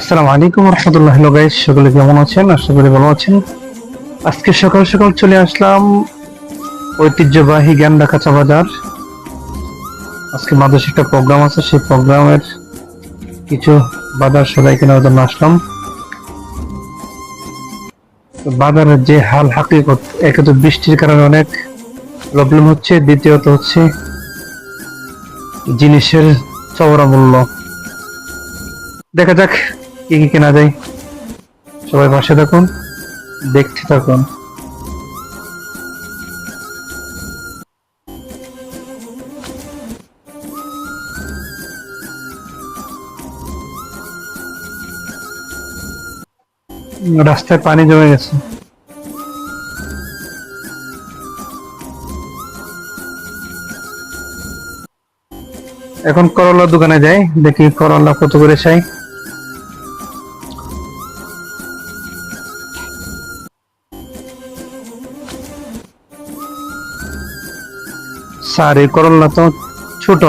আসসালামু আলাইকুম রহমতুল্লাহ গাইস সকলে কেমন আছেন? আশা করি ভালো আছেন। আজকে সকাল সকাল চলে আসলাম ঐতিহ্যবাহী জ্ঞানডা কাঁচা বাজার। আজকে মাদ্রাসা একটা প্রোগ্রাম আছে, সেই প্রোগ্রামের কিছু বাজার সদাই কেনার জন্য আসলাম। বাজারের যে হাল হাকিকত একে তো বৃষ্টির কারণে অনেক প্রবলেম হচ্ছে, দ্বিতীয়ত হচ্ছে জিনিসের চওড়া মূল্য। দেখা যাক কি কি কেনা যায়? সবাই পাশে থাকুন, দেখতে থাকুন। রাস্তায় পানি জমে গেছে। এখন করলা দোকানে যাই, দেখি করলা কত করে চাই। স্যার, এই করলা তো ছোট।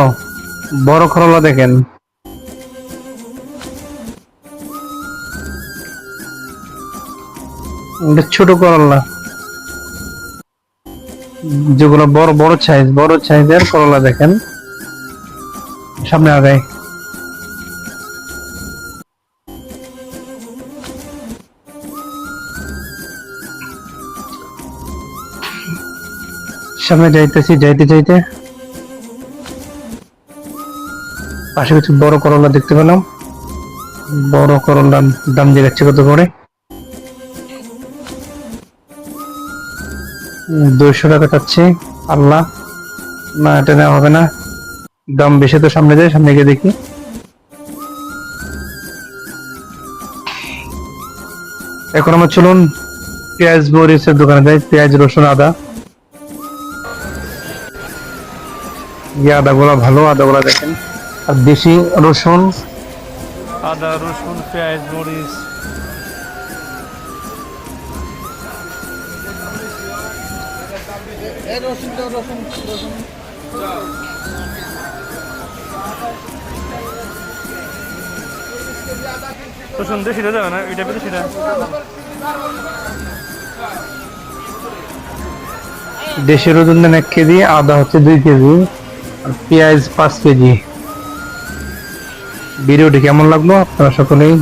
বড় করলা দেখেন। ছোট করলা। যেগুলো বড় বড় সাইজ বড় সাইজের করলা দেখেন। সামনে আগাই সামনে যাইতেছি, যাইতে যাইতে। পাশে কিছু বড় করলা দেখতে পেলাম। বড় করলার দাম জিজ্ঞাসা কত করে? দুইশো টাকা চাচ্ছি। আল্লাহ, না, এটা নেওয়া হবে না। দাম বেশি তো সামনে যায়, সামনে গিয়ে দেখি। এখন আমার চলুন, পেঁয়াজ মরিচের দোকানে যাই। পেঁয়াজ, রসুন, আদা। ইয়ে আদাগুলা ভালো আদাগুলা দেখেন। আর দেশি রসুন। আদা রসুন পেঁয়াজ মরিচ। রসুন দেশিটা যাবে না? এটা পেতে সেটা দেশি রসুন দেন এক কেজি আদা হচ্ছে দুই কেজি। পেঁয়াজ পাঁচ কেজি। ভিডিওটি কেমন লাগল আপনারা সকলেই